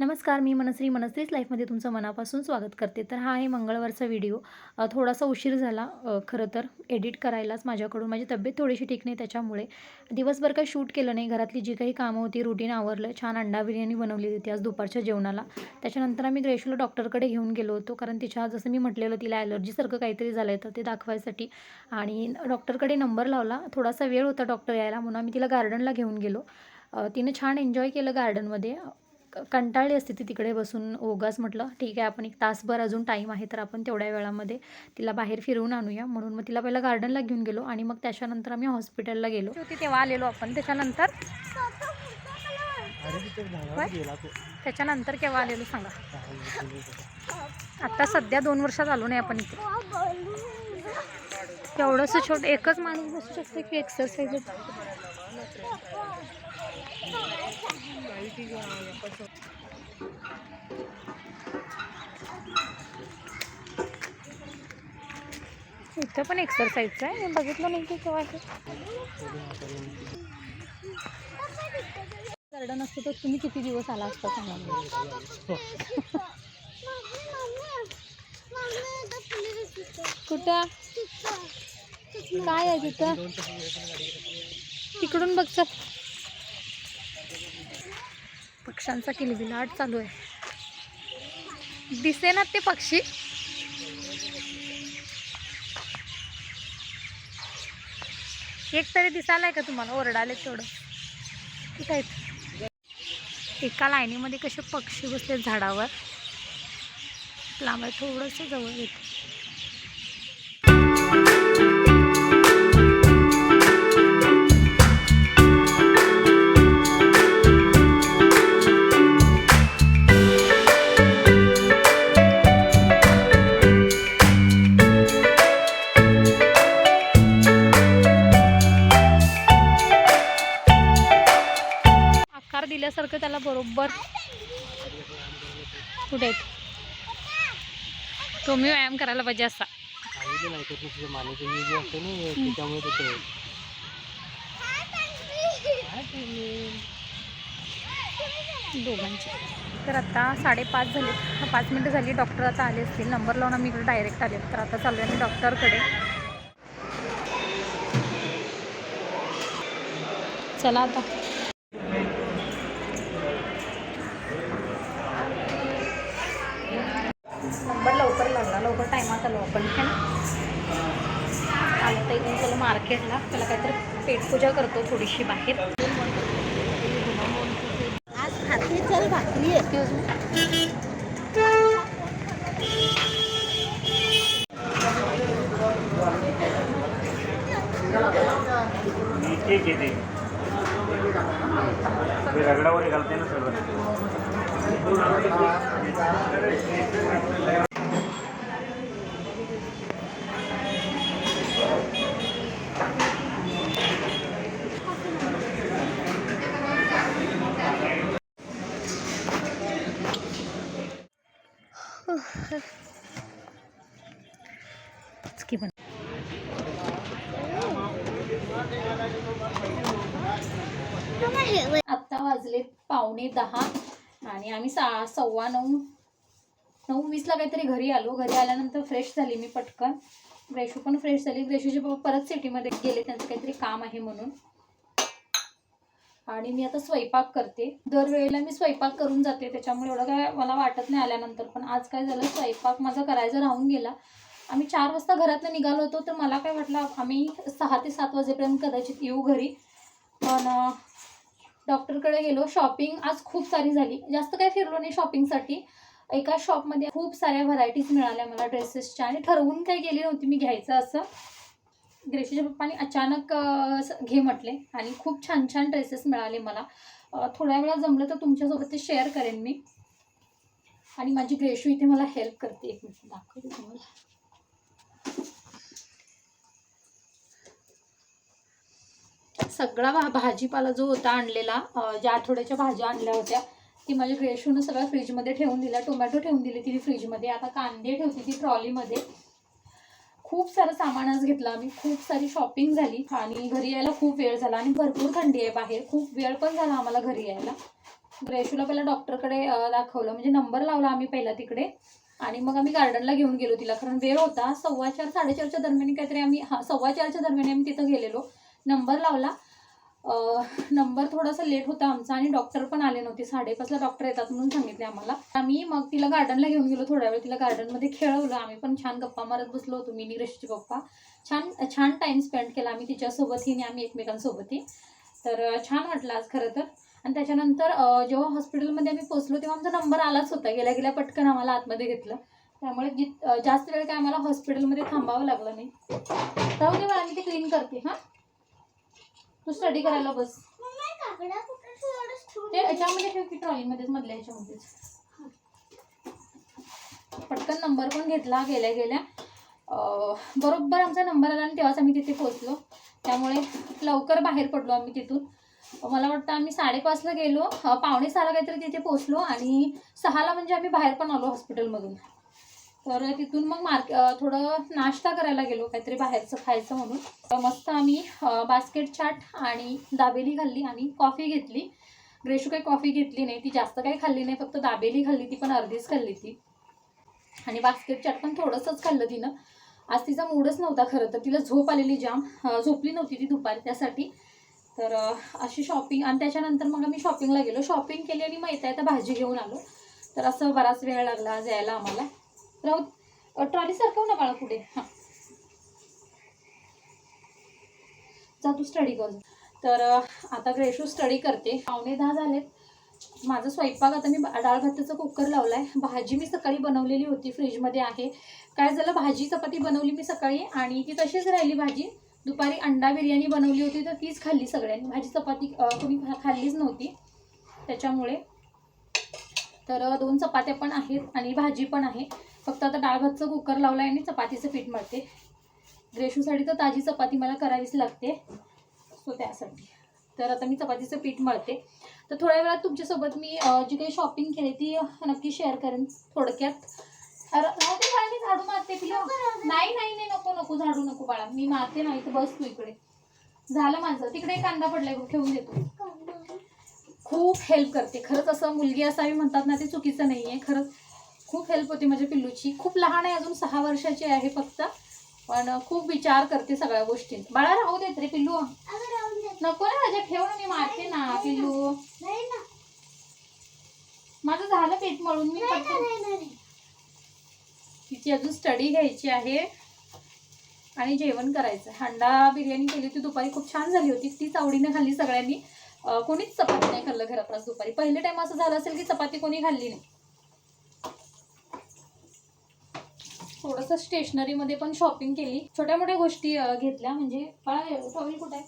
नमस्कार मी मनश्री. मनस्रीच लाईफमध्ये तुमचं मनापासून स्वागत करते. तर हा आहे मंगळवारचा व्हिडिओ. थोडासा उशीर झाला खरं तर एडिट करायलाच माझ्याकडून. माझी तब्येत थोडीशी ठीक नाही त्याच्यामुळे. दिवसभर काही शूट केलं नाही. घरातली जी काही कामं होती रुटीन आवरलं. छान अंडा बिर्याणी बनवली होती आज दुपारच्या जेवणाला. त्याच्यानंतर आम्ही ग्रेशूला डॉक्टरकडे घेऊन गेलो होतो. कारण तिच्या जसं मी म्हटलेलं तिला ॲलर्जीसारखं काहीतरी झालं आहे तर ते दाखवायसाठी. आणि डॉक्टरकडे नंबर लावला. थोडासा वेळ होता डॉक्टर यायला म्हणून आम्ही तिला गार्डनला घेऊन गेलो. तिने छान एन्जॉय केलं गार्डनमध्ये कंटाळली असते ती तिकडे बसून ओगाच म्हटलं ठीक आहे आपण एक तासभर अजून टाईम आहे तर आपण तेवढ्या वेळामध्ये तिला बाहेर फिरवून आणूया. म्हणून मग तिला पहिला गार्डनला घेऊन गेलो आणि मग त्याच्यानंतर आम्ही हॉस्पिटलला गेलो. होती तेव्हा आलेलो आपण. त्याच्यानंतर? त्याच्यानंतर केव्हा आलेलो सांगा. आता? सध्या दोन वर्षात आलो नाही आपण इथे. एवढंसं छोटं एकच माणूस बसू शकतो की एक्सरसाइज इथं पण एक्सरसाइजचं आहे. मी बघितलं नाही की केव्हा आहे गार्डन असतं तर तुम्ही किती दिवस आला असता सांगा कुठं? काय आहे तिथं? तिकडून बघ पक्ष्यांचा किलबिलाट चालू आहे. दिसेनात ते पक्षी. एक तरी दिसायलाय का तुम्हाला? ओरडाले तेवढं. ठीक आहे एका लाईनीमध्ये कसे पक्षी बसले झाडावर. लांब आहे थोडंसं जवळ येते. कुठे आहेत? तुम्ही व्यायाम करायला पाहिजे असा. सांगितलं नाही तर दोघांची. तर आता साडेपाच झाले. पाच मिनटं झाली. डॉक्टर आता आले असतील. नंबर लावून आम्ही इकडे डायरेक्ट आले तर आता चालू आहे मी डॉक्टरकडे. चला आता नंबर लवकर लागला लवकर टायमात आलो आपण है ना आलं तर इथून चलो मार्केटला त्याला काहीतरी पेटपूजा करतो थोडीशी बाहेर. आज खाते चल भाकरी आहे. एक्सक्यूज ते रगडावर घालते ना सगळं आत्ता वाजले पावणे दहा आणि आम्ही सा सव्वा नऊ नऊ वीसला काहीतरी घरी आलो. घरी आल्यानंतर फ्रेश झाली मी पटकन. ग्रेशू पण फ्रेश झाली. ग्रेशूचे बाबा परत सिटीमध्ये गेले. त्यांचं काहीतरी काम आहे म्हणून. आणि मी आता स्वयंपाक करते. दरवेळेला मी स्वयंपाक करून जाते. त्याच्यामुळे एवढं काय मला वाटत नाही आल्यानंतर. पण आज काय झालं? स्वयंपाक माझा करायचा राहून गेला. आम्ही चार वाजता घरातनं निघालो होतो तर मला काय वाटलं आम्ही सहा ते सात वाजेपर्यंत कदाचित येऊ घरी. पण डॉक्टरकडे गेलो. शॉपिंग आज खूप सारी झाली. जास्त काही फिरलो नाही शॉपिंगसाठी. एका शॉपमध्ये खूप साऱ्या व्हरायटीज मिळाल्या मला ड्रेसेसच्या आणि ठरवून काही गेली नव्हती मी घ्यायचं असं. ग्रेशीच्या पप्पानी अचानक घे म्हटले आणि खूप छान छान ड्रेसेस मिळाले मला. थोड्या वेळा जमलं तर तुमच्यासोबत ते शेअर करेन मी. आणि माझी ग्रेशू इथे मला हेल्प करते. एक मिनिट दाखवते तुम्हाला. सगळा भा भाजीपाला जो होता आणलेला ज्या आठवड्याच्या भाज्या आणल्या होत्या ती माझ्या ग्रेशूनं सगळ्या फ्रीजमध्ये ठेवून दिला टोमॅटो ठेवून दिली तिने फ्रीजमध्ये आता कांदे ठेवते ती ट्रॉलीमध्ये खूप सारं सामान आज घेतलं आम्ही. खूप सारी शॉपिंग झाली आणि घरी यायला खूप वेळ झाला आणि भरपूर थंडी आहे बाहेर. खूप वेळ पण झाला आम्हाला घरी यायला. ग्रेशूला पहिला डॉक्टरकडे दाखवलं. म्हणजे नंबर लावला आम्ही पहिला तिकडे. आणि मग आम्ही गार्डनला घेऊन गेलो तिला. कारण वेळ होता. सव्वा चार साडेचारच्या दरम्यान काहीतरी आम्ही हा सव्वा चारच्या दरम्यान आम्ही तिथं गेलेलो. नंबर लावला. नंबर थोडासा लेट होता आमचा आणि डॉक्टर पण आले नव्हते. साडेपाचला डॉक्टर येतात म्हणून सांगितले आम्हाला. आम्ही मग तिला गार्डनला घेऊन गेलो थोड्या वेळ. तिला गार्डनमध्ये खेळवलं. आम्ही पण छान गप्पा मारत बसलो होतो मी रेशचे पप्पा छान छान टाईम स्पेंड केला आम्ही तिच्यासोबतही आणि आम्ही एकमेकांसोबतही तर छान वाटलं आज खरं तर. आणि त्याच्यानंतर जेव्हा हॉस्पिटलमध्ये आम्ही पोचलो तेव्हा आमचा नंबर आलाच होता. गेल्या गेल्या पटकन आम्हाला आतमध्ये घेतलं. त्यामुळे जित जास्त वेळ काय आम्हाला हॉस्पिटलमध्ये थांबावं लागलं नाही. तर दे आम्ही मी ते क्लीन करते हां? तू स्टडी करायला बस. ते याच्यामध्ये ठेव की ट्रॉलीमध्येच मधल्या ह्याच्यामध्येच पटकन नंबर पण घेतला गेल्या गेल्या. बरोबर आमचा नंबर आला आणि तेव्हाच आम्ही तिथे पोचलो त्यामुळे लवकर बाहेर पडलो आम्ही तिथून. मला वाटतं आम्ही साडेपाचला गेलो. पावणे सहाला काहीतरी तिथे पोचलो आणि सहाला म्हणजे आम्ही बाहेर पण आलो हॉस्पिटलमधून तर तिथून मग मार्क थोडं नाश्ता करायला गेलो काहीतरी बाहेरचं खायचं म्हणून. तर मस्त आम्ही बास्केट चाट आणि दाबेली खाल्ली. आणि कॉफी घेतली. ग्रेशू काही कॉफी घेतली नाही. ती जास्त काही खाल्ली नाही. फक्त दाबेली खाल्ली ती पण अर्धीच खाल्ली ती. आणि बास्केट चाट पण थोडंसंच खाल्लं तिनं. आज तिचा मूडच नव्हता खरं तर. तिला झोप आलेली जाम. झोपली नव्हती ती दुपारी त्यासाठी. तर अशी शॉपिंग आणि त्याच्यानंतर मग आम्ही शॉपिंगला गेलो. शॉपिंग केली आणि मग येता येता भाजी घेऊन आलो. तर असं बराच वेळ लागला आज यायला आम्हाला. राहू ट्रॉली सरकव ना बाळा पुढे. हां. जा तू स्टडी कर. तर आता ग्रेशू स्टडी करते. पावणे दहा झालेत. माझा स्वयंपाक आता मी डाळ भाताचा कुकर लावलाय. भाजी मी सकाळी बनवलेली होती. फ्रीजमध्ये आहे. काय झालं? भाजी चपाती बनवली मी सकाळी आणि ती तशीच राहिली भाजी. दुपारी अंडा बिर्याणी बनवली होती तर तीच खाल्ली सगळ्यांनी. भाजी चपाती अं, कोणी खाल्लीच नव्हती. त्याच्यामुळे तर दोन चपात्या पण आहेत आणि भाजी पण आहे. फक्त आता डाळ भातचं कुकर लावलं आहे आणि चपातीचं पीठ मळते. ग्रेशूसाठी तर ताजी चपाती मला करावीच लागते. सो त्यासाठी. तर आता मी चपातीचं पीठ मळते. तर थोड्या वेळात तुमच्यासोबत मी जी काही शॉपिंग केली ती नक्की शेअर करेन थोडक्यात. बाळा, मी झाडू मारते नाही नाही नाही नको नको झाडू नको बाळा. मी मारते नाही तर बस तू इकडे. झालं माझं. तिकडे कांदा पडलाय ठेवून देतो. खूप हेल्प करते. खरंच असं मुलगी असावी म्हणतात ना ते चुकीचं नाही आहे खरंच खूप हेल्प होती माझ्या पिल्लूची. खूप लहान आहे अजून सहा वर्षाची आहे फक्त. पण खूप विचार करते सगळ्या गोष्टी. बाळा राहू देत रे पिल्लू. नको ना राजा ठेव ना मी मारते ना पिल्लू. माझं झालं पीठ मळून मी तिची अजून स्टडी घ्यायची आहे. आणि जेवण करायचं. अंडा बिर्याणी केली होती दुपारी. खूप छान झाली होती. तीच आवडीने खाल्ली सगळ्यांनी. कोणीच चपाती नाही खाल्लं घरात दुपारी. पहिले टाइम असं झालं असेल की चपाती कोणी खाल्ली नाही. थोडंसं स्टेशनरीमध्ये पण शॉपिंग केली. छोट्या मोठ्या गोष्टी घेतल्या. म्हणजे टॉवेल कुठे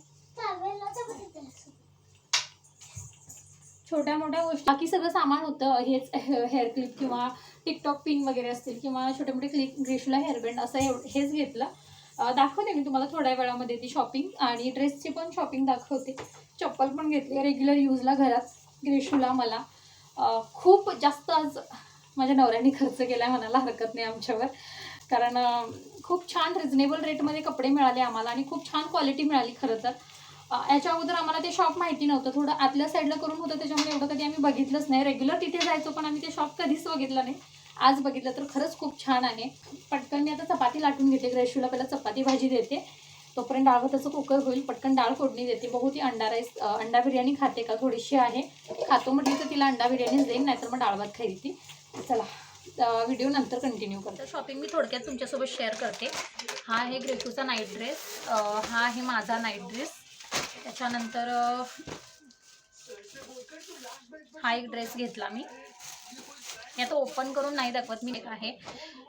छोट्या मोठ्या गोष्टी. बाकी सगळं सामान होतं. हेच हेअर क्लिप किंवा टिकटॉक पिन वगैरे असतील किंवा छोटे मोठे क्लिप ग्रेशूला हेअरबँड असं हेच घेतलं. दाखवते मी तुम्हाला थोड्या वेळामध्ये ती शॉपिंग आणि ड्रेसची पण शॉपिंग दाखवते. चप्पल पण घेतली रेग्युलर यूजला घरात ग्रेशूला मला. खूप जास्त आज माझ्या नवऱ्याने खर्च केला आहे म्हणायला हरकत नाही आमच्यावर. कारण खूप छान रिजनेबल रेटमध्ये कपडे मिळाले आम्हाला आणि खूप छान क्वालिटी मिळाली खरं तर. याच्या अगोदर आम्हाला ते शॉप माहिती नव्हतं. थोडं आतल्या साईडला करून होतं त्याच्यामुळे एवढं कधी आम्ही बघितलंच नाही. रेग्युलर तिथे जायचो पण आम्ही ते शॉप कधीच बघितलं नाही. आज बघितलं तर खरंच खूप छान आहे. पटकन मी आता चपाती लाटून घेते. ग्रेशूला पहिला चपाती भाजी देते. तोपर्यंत डाळ भाताचं कुकर होईल. पटकन डाळ फोडणी देते. बघू ती अंडा राईस अंडा बिर्याणी खाते का? थोडीशी आहे. खातो म्हटली तर तिला अंडा बिर्याणीच देईन नाहीतर मग डाळ भात खाईल ती. चला. व्हिडिओ नंतर कंटिन्यू करते. शॉपिंग मी थोडक्यात तुमच्यासोबत शेअर करते. हा आहे ग्रेशूचा नाईट ड्रेस हा आहे माझा नाईट ड्रेस त्याच्यानंतर हा एक ड्रेस घेतला मी. हे आता ओपन करून नाही दाखवत मी एक आहे.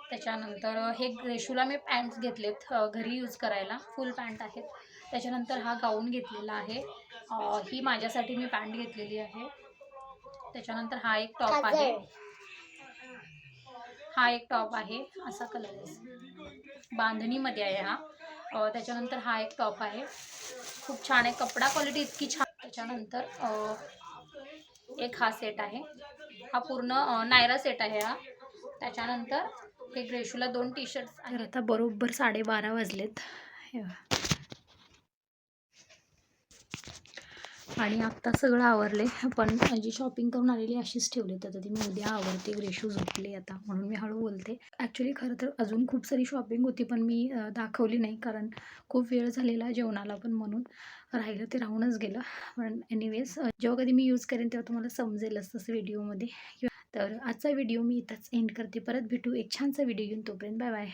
त्याच्यानंतर हे ग्रेशूला मी पॅन्ट्स घेतलेत घरी यूज करायला. फुल पॅन्ट आहेत. त्याच्यानंतर हा गाऊन घेतलेला आहे. ही माझ्यासाठी मी पॅन्ट घेतलेली आहे. त्याच्यानंतर हा एक टॉप आहे. हा एक टॉप आहे असा कलर आहे. बांधणीमध्ये आहे हा. त्याच्यानंतर हा एक टॉप आहे. खूप छान आहे. कपडा क्वालिटी इतकी छान. त्याच्यानंतर एक हा सेट आहे. हा पूर्ण नायरा सेट आहे हा. त्याच्यानंतर हे ग्रेशूला दोन टी शर्ट्स तर आता बरोबर साडेबारा वाजलेत. हे आणि आत्ता सगळं आवरले पण जी शॉपिंग करून आलेली अशीच ठेवली तर ती मी उद्या आवडते ग्रेशू झोपले आता म्हणून मी हळू बोलते. ॲक्च्युली खरं तर अजून खूप सारी शॉपिंग होती पण मी दाखवली नाही कारण खूप वेळ झालेला जेवणाला पण म्हणून राहिलं ते राहूनच गेलं. पण एनिवेज जेव्हा कधी मी यूज करेन तेव्हा तुम्हाला समजेलच तसं व्हिडिओमध्ये किंवा तर आजचा व्हिडिओ मी इथंच एंड करते. परत भेटू एक छानसा व्हिडिओ घेऊन तोपर्यंत बाय बाय